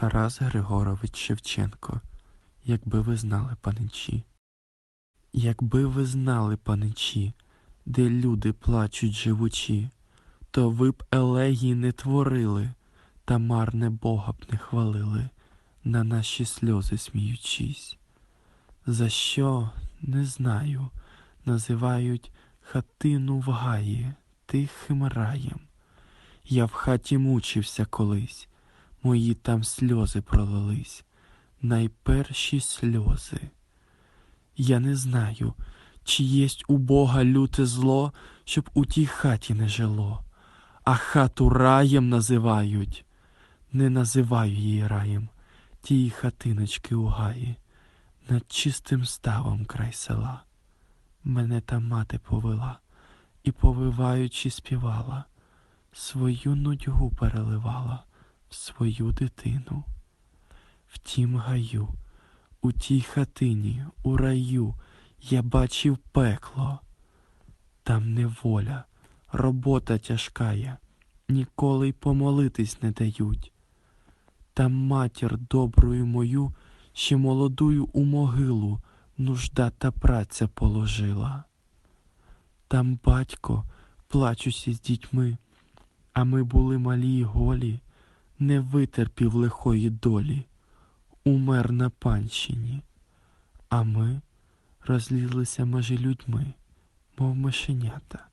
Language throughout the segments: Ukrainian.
Тарас Григорович Шевченко, якби ви знали паничі. Якби ви знали паничі, де люди плачуть живучі, то ви б елегії не творили, та марне Бога б не хвалили, на наші сльози сміючись. За що, не знаю, називають хатину в гаї тихим раєм. Я в хаті мучився колись, мої там сльози пролились, найперші сльози. Я не знаю, чи єсть у Бога люте зло, щоб у тій хаті не жило, а хату раєм називають. Не називаю її раєм, тії хатиночки у гаї, над чистим ставом край села. Мене та мати повела і, повиваючи, співала, свою нудьгу переливала свою дитину. В тім гаю, у тій хатині, у раю я бачив пекло. Там неволя, робота тяжкая, ніколи й помолитись не дають. Там матір добрую мою, ще молодую у могилу нужда та праця положила. Там батько, плачучи з дітьми, а ми були малі й голі, не витерпів лихої долі, умер на панщині, а ми розлізлися межі людьми, мов мишенята.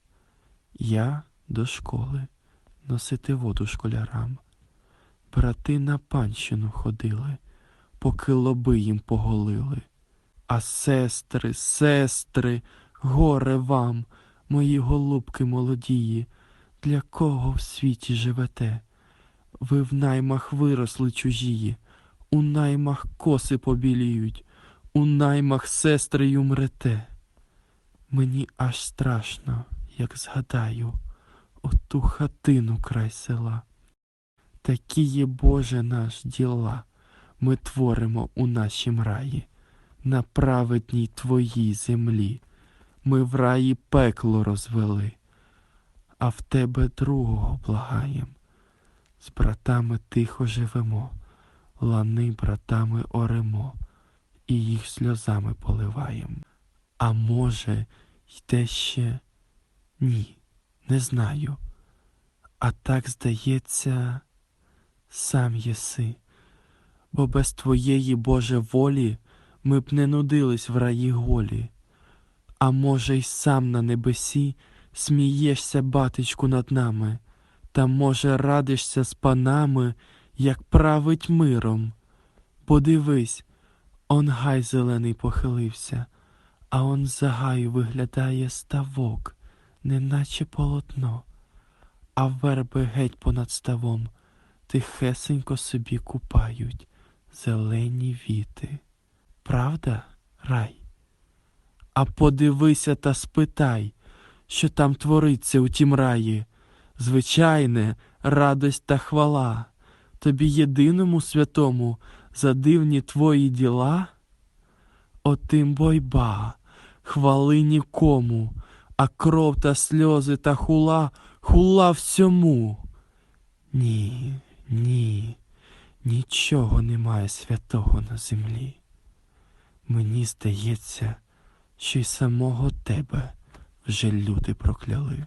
Я до школи носити воду школярам. Брати на панщину ходили, поки лоби їм поголили. А сестри, сестри, горе вам, мої голубки молодії, для кого в світі живете? Ви в наймах виросли чужії, у наймах коси побіліють, у наймах сестри умрете. Мені аж страшно, як згадаю, оту хатину край села. Такі є, Боже наш діла, ми творимо у нашім раї, на праведній Твоїй землі. Ми в раї пекло розвели, а в Тебе другого благаєм. З братами тихо живемо, лани братами оремо, і їх сльозами поливаєм. А може, йде ще? Ні, не знаю. А так здається, сам єси, бо без Твоєї Боже волі ми б не нудились в раї голі. А може, й сам на небесі смієшся, батечку, над нами, та, може, радишся з панами, як править миром. Подивись, он гай зелений похилився, а он за гаю виглядає ставок, неначе полотно, а верби геть понад ставом тихесенько собі купають зелені віти. Правда, рай? А подивися та спитай, що там твориться у тім раї. Звичайне, радость та хвала, тобі єдиному святому за дивні твої діла? Отим бойба, хвали нікому, а кров та сльози та хула, хула всьому. Ні, ні, нічого немає святого на землі. Мені здається, що й самого тебе вже люди прокляли.